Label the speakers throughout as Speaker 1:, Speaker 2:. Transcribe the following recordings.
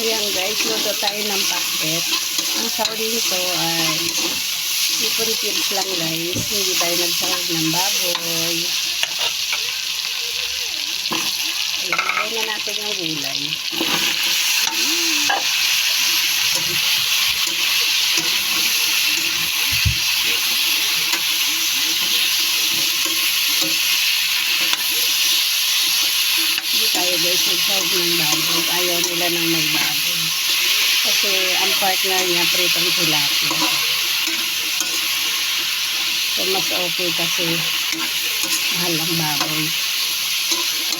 Speaker 1: Ayan guys, luto tayo ng pakbet. Ang sauri nito ay ipon cubes lang guys. Hindi tayo nagsahog ng baboy. Ayan, na natin yung gulay. Guys nagsahog ng baboy. Ayaw nila ng may baboy. Kasi ang partner niya pritong tilapia. So mas okay kasi mahal ang baboy.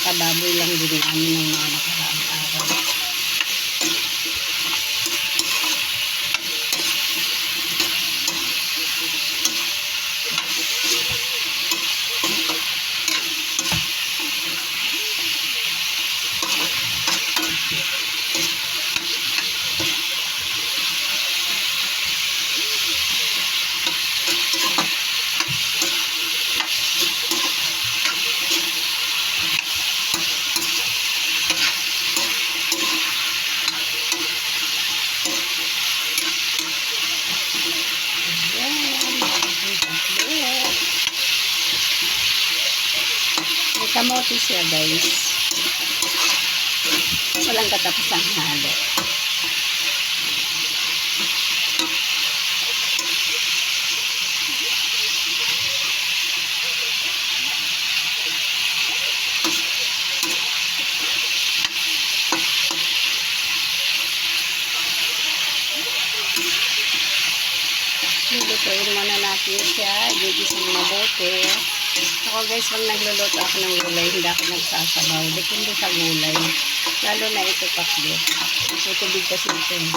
Speaker 1: Kababoy lang din namin ng mga nakaraang araw. Ayan, ang pakbet. May kamote siya guys. Walang katapusang halo. Lulutuin muna natin siya. Gigising mabuti. Ako guys, pag nagluluto ako ng gulay, hindi ako nagsasabaw. Depende sa gulay. Lalo na ito pakbet. Tutubig kasi ito. eh.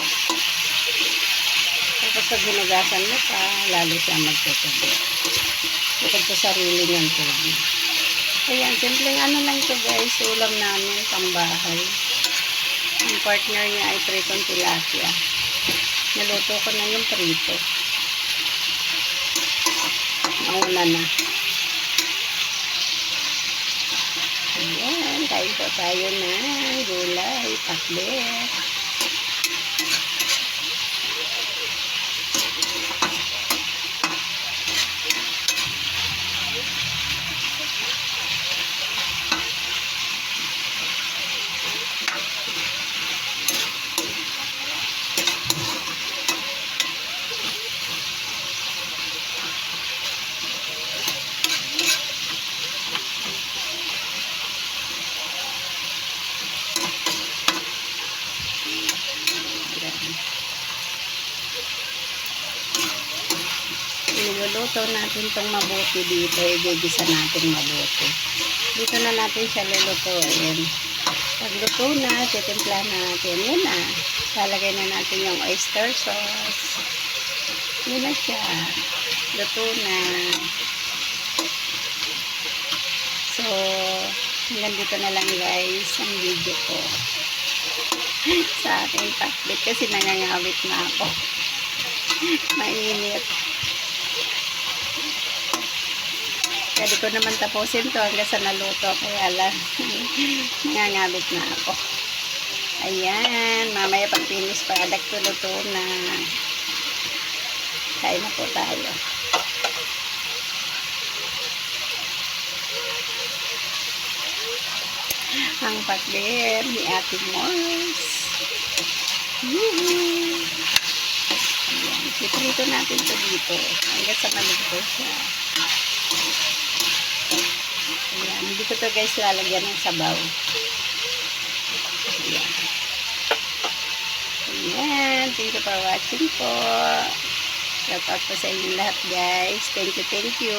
Speaker 1: Tapos pag ginugasan mo pa, lalo siya magtutubig. Bukod sa sarili niyang tubig. Ayan, simpleng ano lang ito guys, ulam namin, pambahay. Ang partner niya ay pritong tilapia. Naluto ko na yung prito. Nauna na. Ayan, kain po tayo ng gulay, pakbet. Niluluto natin itong mabuti dito. Igigisa natin mabuti. Dito na natin siya lulutuin. Pagluto na, titimpla natin. Yan na. Lalagay na natin yung oyster sauce. Yan na siya. Luto na. So, hanggang dito na lang guys ang video ko sa ating takbit kasi nangangawit na ako. Mainit. Pwede ko naman tapusin to hanggang sa naluto kaya lang nangangawit na ako. Ayan, mamaya pag finish product to luto na. Kain na po tayo. Ang pakbir ni Ate Mors. Ayan, iprito natin ito dito hanggang sa malugto siya. Ayan, hindi ko to guys lalagyan ng sabaw. Ayan. Ayan, thank you for watching po. Shout out po sa inyo lahat guys. Thank you, thank you.